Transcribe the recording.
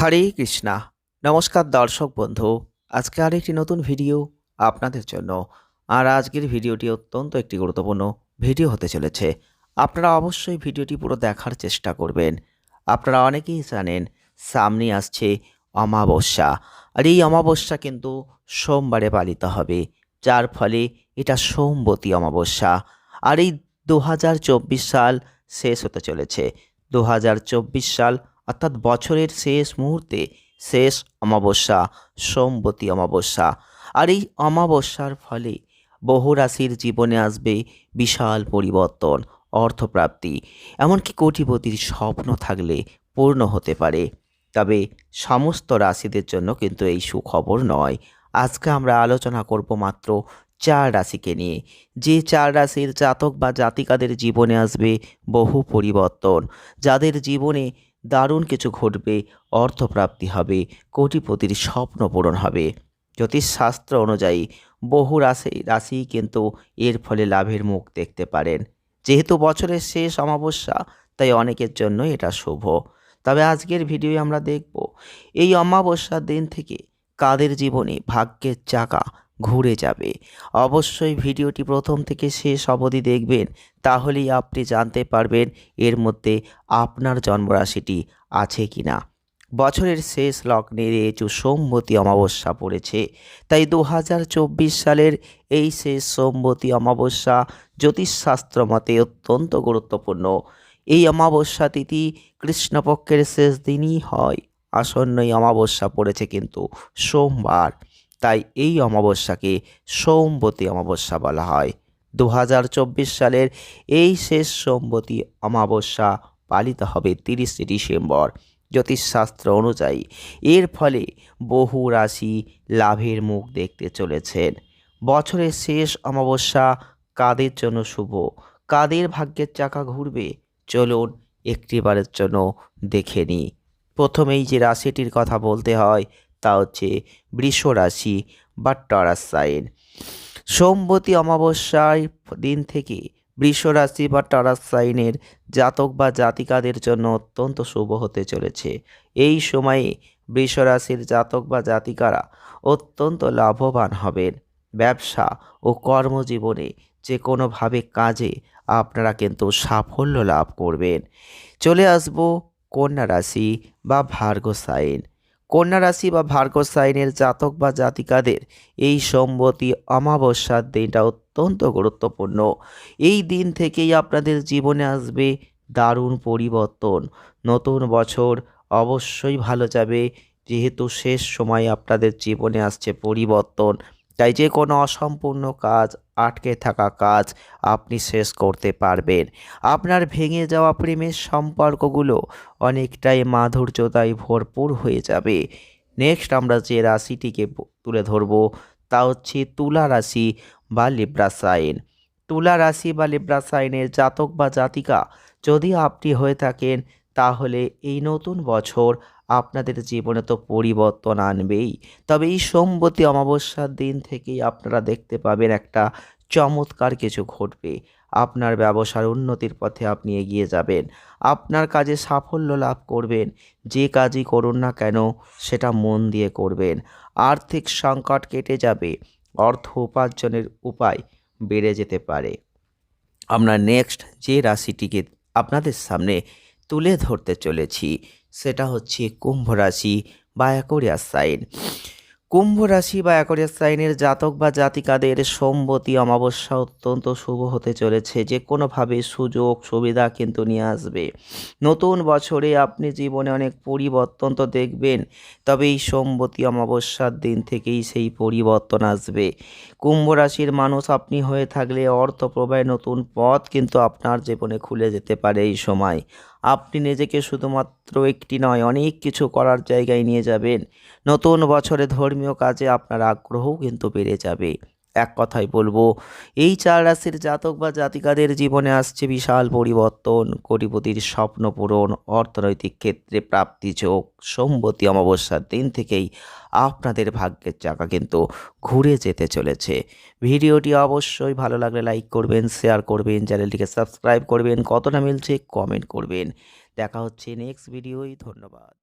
হরে কৃষ্ণা। নমস্কার দর্শক বন্ধু, আজকে আরেকটি নতুন ভিডিও আপনাদের জন্য। আর আজকের ভিডিওটি অত্যন্ত একটি গুরুত্বপূর্ণ ভিডিও হতে চলেছে। আপনারা অবশ্যই ভিডিওটি পুরো দেখার চেষ্টা করবেন। আপনারা অনেকেই জানেন, সামনে আসছে অমাবস্যা। আর এই অমাবস্যা কিন্তু সোমবারে পালিত হবে। যার ফলে এটা সোমবতী অমাবস্যা। আর এই দু হাজার চব্বিশ সাল শেষ হতে চলেছে। দু হাজার চব্বিশ সাল অর্থাৎ বছরের শেষ মুহূর্তে শেষ অমাবস্যা, সোমবতী অমাবস্যা। আর এই অমাবস্যার ফলে বহু রাশির জীবনে আসবে বিশাল পরিবর্তন, অর্থপ্রাপ্তি, এমনকি কোটিপতির স্বপ্ন থাকলে পূর্ণ হতে পারে। তবে সমস্ত রাশিদের জন্য কিন্তু এই সুখবর নয়। আজকে আমরা আলোচনা করব মাত্র চার রাশিকে নিয়ে। যে চার রাশির জাতক বা জাতিকাদের জীবনে আসবে বহু পরিবর্তন। যাদের জীবনে দারুণ কিছু ঘটবে, অর্থপ্রাপ্তি হবে, কোটিপতির স্বপ্ন পূরণ হবে। জ্যোতিষশাস্ত্র অনুযায়ী, বহু রাশি রাশি কিন্তু এর ফলে লাভের মুখ দেখতে পারেন। যেহেতু বছরের শেষ অমাবস্যা, তাই অনেকের জন্য এটা শুভ। তবে আজকের ভিডিওয়ে আমরা দেখব, এই অমাবস্যার দিন থেকে কাদের জীবনে ভাগ্যের চাকা ঘুরে যাবে। অবশ্যই ভিডিওটি প্রথম থেকে শেষ অবধি দেখবেন, তাহলেই আপনি জানতে পারবেন এর মধ্যে আপনার জন্মরাশিটি আছে কি না বছরের শেষ লগ্নে রেচু সোমবতী অমাবস্যা পড়েছে, তাই দু হাজার চব্বিশ সালের এই শেষ সোমবতী অমাবস্যা জ্যোতিষশাস্ত্র মতে অত্যন্ত গুরুত্বপূর্ণ। এই অমাবস্যা তিথি কৃষ্ণপক্ষের শেষ দিনই হয়। আসন্নই অমাবস্যা পড়েছে কিন্তু সোমবার। তাই এই অমাবস্যাকে সোমবতী অমাবস্যা বলা হয়। দু হাজার চব্বিশ সালের এই শেষ সোমবতী অমাবস্যা পালিত হবে তিরিশে ডিসেম্বর। জ্যোতিষশাস্ত্র অনুযায়ী এর ফলে বহু রাশি লাভের মুখ দেখতে চলেছেন। বছরের শেষ অমাবস্যা কাদের জন্য শুভ? কাদের ভাগ্যের চাকা ঘুরবে? চলুন একটিবারের জন্য দেখে নিই। প্রথমেই যে রাশিটির কথা বলতে হয় তা হচ্ছে বৃষ রাশি বা টরাস সাইন। সোমবতী অমাবস্যার দিন থেকে বৃষ রাশি বা টরাস সাইনের জাতক বা জাতিকাদের জন্য অত্যন্ত শুভ হতে চলেছে। এই সময়ে বৃষ রাশির জাতক বা জাতিকারা অত্যন্ত লাভবান হবেন। ব্যবসা ও কর্মজীবনে যে কোনোভাবে কাজে আপনারা কিন্তু সাফল্য লাভ করবেন। চলে আসব কন্যা রাশি বা ভার্গ সাইন। কন্যা রাশি বা ভার্গ সাইনের জাতক বা জাতিকাদের এই সম্মতি অমাবস্যার দিনটা অত্যন্ত গুরুত্বপূর্ণ। এই দিন থেকেই আপনাদের জীবনে আসবে দারুণ পরিবর্তন। নতুন বছর অবশ্যই ভালো যাবে, যেহেতু শেষ সময় আপনাদের জীবনে আসছে পরিবর্তন। তাই যে কোনো অসম্পূর্ণ কাজ, আটকে থাকা কাজ আপনি শেষ করতে পারবেন। আপনার ভেঙে যাওয়া প্রেমের সম্পর্কগুলো অনেকটাই মাধুর্যতায় ভরপুর হয়ে যাবে। নেক্সট আমরা যে রাশিটিকে তুলে ধরব তা হচ্ছে তুলা রাশি বা লিব্রাসাইন তুলা রাশি বা লিব্রাসাইনের জাতক বা জাতিকা যদি আপনি হয়ে থাকেন তাহলে এই নতুন বছর আপনাদের জীবনে তো পরিবর্তন আনবেই। তবে এই সোমবতী অমাবস্যার দিন থেকেই আপনারা দেখতে পাবেন একটা চমৎকার কিছু ঘটবে। আপনার ব্যবসার উন্নতির পথে আপনি এগিয়ে যাবেন। আপনার কাজে সাফল্য লাভ করবেন। যে কাজই করুন না কেন, সেটা মন দিয়ে করবেন। আর্থিক সংকট কেটে যাবে। অর্থ উপার্জনের উপায় বেড়ে যেতে পারে। আমরা নেক্সট যে রাশিটিকে আপনাদের সামনে তুলে ধরতে চলেছি। সেটা হচ্ছে কুম্ভ রাশি বা অ্যাকোরিয়াস সাইন। কুম্ভ রাশি বা অ্যাকোরিয়াস সাইনের জাতক বা জাতিকাদের সোমবতী অমাবস্যা অত্যন্ত শুভ হতে চলেছে। যে কোনোভাবে সুযোগ সুবিধা কিন্তু নিয়ে আসবে। নতুন বছরে আপনি জীবনে অনেক পরিবর্তন তো দেখবেন তবে এই সোমবতী অমাবস্যার দিন থেকেই সেই পরিবর্তন আসবে। কুম্ভ রাশির মানুষ আপনি হয়ে থাকলে অর্থ প্রবাহে নতুন পথ কিন্তু আপনার জীবনে খুলে যেতে পারে এই সময়। আপনি নিজেকে শুধুমাত্র একটি নয়, অনেক কিছু করার জায়গায় নিয়ে যাবেন। নতুন বছরে ধর্মীয় কাজে আপনার আগ্রহও কিন্তু বেড়ে যাবে। এক কথায় বলব, এই চার রাশির জাতক বা জাতিকাদের জীবনে আসছে বিশাল পরিবর্তন, কোটিপতির স্বপ্ন পূরণ, অর্থনৈতিক ক্ষেত্রে প্রাপ্তি যোগ, সোমবতী অমাবস্যার দিন থেকেই আপনাদের ভাগ্যের চাকা কিন্তু ঘুরে যেতে চলেছে। ভিডিওটি অবশ্যই ভালো লাগলে লাইক করবেন, শেয়ার করবেন, চ্যানেলটিকে সাবস্ক্রাইব করবেন, কতটা মিলছে কমেন্ট করবেন। দেখা হচ্ছে নেক্সট ভিডিওই ধন্যবাদ।